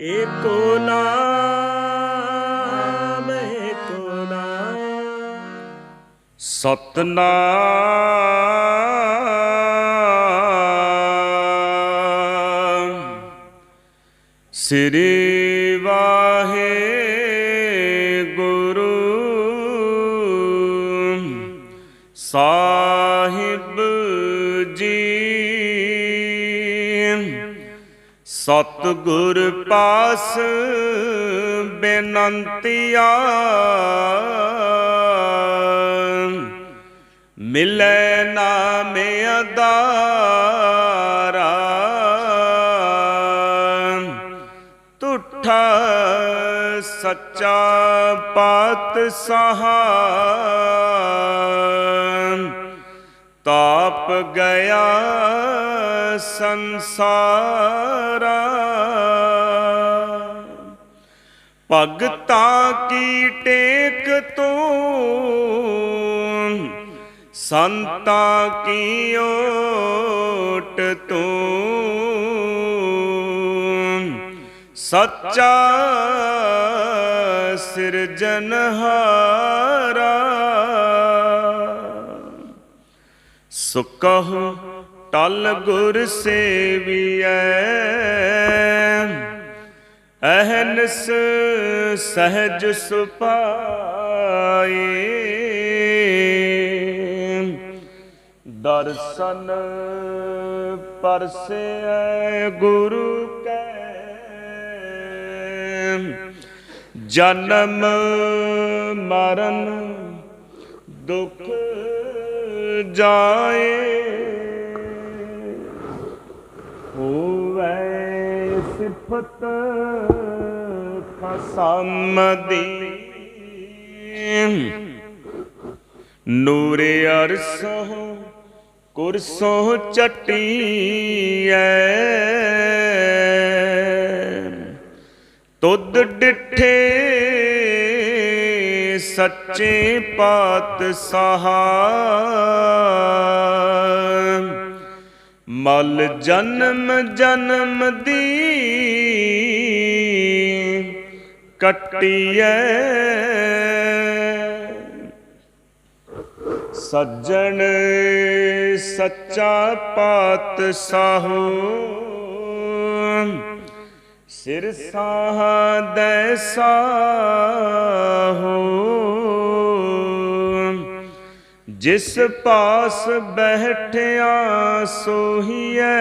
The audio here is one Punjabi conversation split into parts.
ਏਕੋ ਨਾਮ ਏਕੋ ਨਾਮ। ਸਤਨਾਮ। ਸ੍ਰੀ ਵਾਹਿਗੁਰੂ ਸਤਿਗੁਰ ਪਾਸ ਬੇਨੰਤੀਆ ਮਿਲੈ ਨਾਮ ਅਦਾਰਾ ਤੁਠਾ ਸੱਚਾ ਪਾਤ ਸਹਾ ਤਾਪ ਗਿਆ ਸੰਸਾਰਾ। ਭਗਤਾ ਕੀ ਟੇਕ ਤੂੰ ਸੰਤਾ ਕੀ ਓਟ ਤੂੰ ਸੱਚਾ ਸਿਰਜਨਹਾਰਾ ਸੁਕਹੁ ਟਲ ਗੁਰ ਸੇਵੀਐ। ਅਹਨਸ ਸਹਜ ਸੁਪਾਏ ਦਰਸ਼ਨ ਪਰਸੈ ਗੁਰੂ ਕੈ। ਜਨਮ ਮਰਨ ਦੁਖ ਜਾਏ। ਹੋਵੇ ਸਿਫਤ ਕਸਮ ਦੀ ਨੂਰੇ ਅਰਸੋਂ ਕੁਰਸੋਂ ਚਟੀਐ। ਤੁਧ ਡਿਠੇ ਸੱਚੇ ਪਾਤਸ਼ਾਹ। ਮਲ ਜਨਮ ਜਨਮ ਦੀ ਕੱਟੀਐ। ਸੱਜਣ ਸੱਚਾ ਪਾਤਸ਼ਾਹੋ। ਸਿਰ ਸਾਹ ਦੈ ਸਾਹੋ ਜਿਸ ਪਾਸ ਬੈਠਿਆ ਸੋਹੀਐ।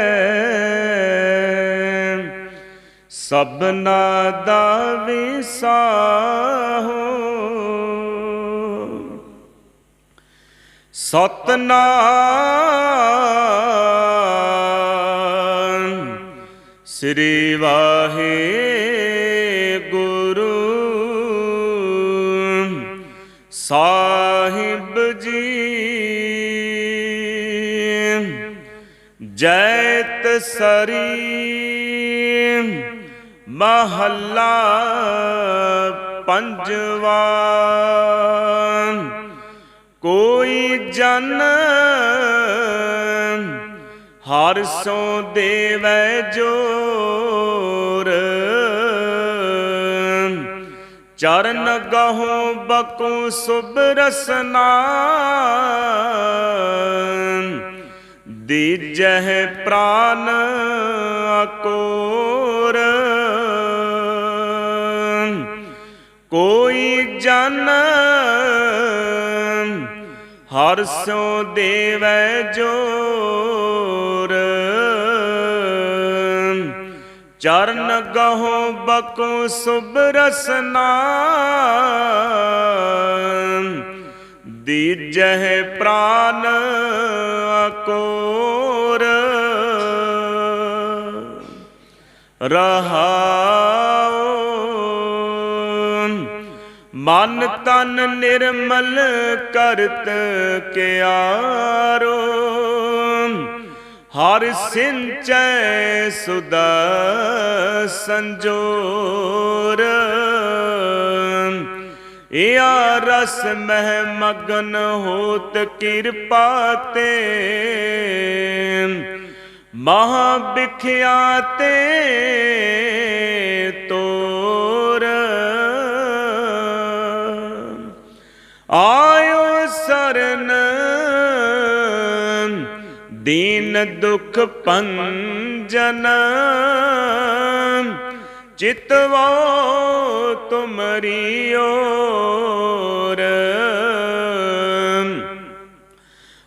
ਸਭਨਾ ਦਾ ਵਿਸਾਹੋ ਸਤਨਾਮ ਸ੍ਰੀ ਵਾਹਿਗੁਰੂ। ਸਾਹਿਬ ਜੀ ਜੈਤ ਸਰੀ ਮਹੱਲਾ ਪੰਜਵਾ। ਕੋਈ ਜਨ ਹਰ ਸੋ ਦੇਵੈ ਜੋਰ। ਚਰਨ ਗਹੋ ਬਕੂ ਸੁਭ ਰਸਨਾ। ਦੀਜਹਿ ਪ੍ਰਾਨ ਅਕੋਰ। ਕੋਈ ਜਨ ਹਰ ਸੋ ਦੇਵੈ ਜੋਰ। ਚਰਨ ਗਹੋ ਬਕੋ ਸੁਭ ਰਸਨਾ। ਦੀਜਹਿ ਪ੍ਰਾਨ ਅਕੋਰ। ਰਹਾਉ। ਮਨ ਤਨ ਨਿਰਮਲ ਕਰਤ ਕਿਆਰੋ। ਹਰ ਸਿੰਚੈ ਸੁਦਾ ਸੰਜੋਰ ਇਆ ਰਸ ਮਹਿ ਮਗਨ ਹੋਤ ਕਿਰਪਾ ਤੇ। ਮਹਾ ਵਿਖਿਆ ਤੇ ਤੋਰ। ਆਇਓ ਸਰਨ ਦੀਨ ਦੁਖ ਪੰਜਨ ਚਿਤਵੋ ਤੁਮਰੀ ਓਰ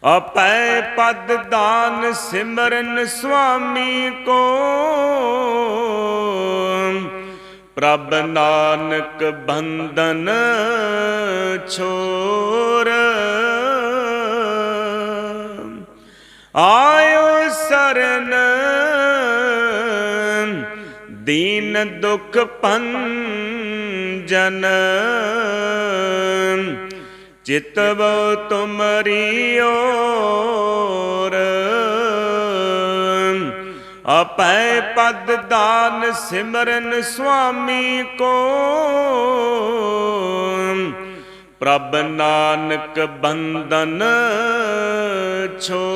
ਆਪੈ ਪਦ ਦਾਨ ਸਿਮਰਨ ਸੁਆਮੀ ਕੋ। ਪ੍ਰਭ ਨਾਨਕ ਬੰਧਨ ਛੋਰ। ਆਇਓ ਸਰਨ। ਦੀਨ ਦੁਖ ਭੰਜਨ। ਚਿਤਵ ਤੁਮਰੀ ਓਰ ਆਪੈ ਪਦ ਦਾਨ ਸਿਮਰਨ ਸੁਆਮੀ ਕੋ। ਪ੍ਰਭ ਨਾਨਕ ਬੰਧਨ ਛੋਰ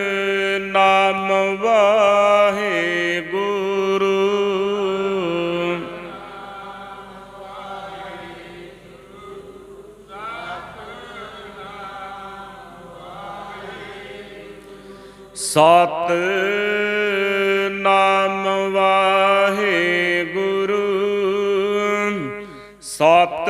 ਸਤ ਨਾਮ ਵਾਹਿਗੁਰੂ। ਸਤ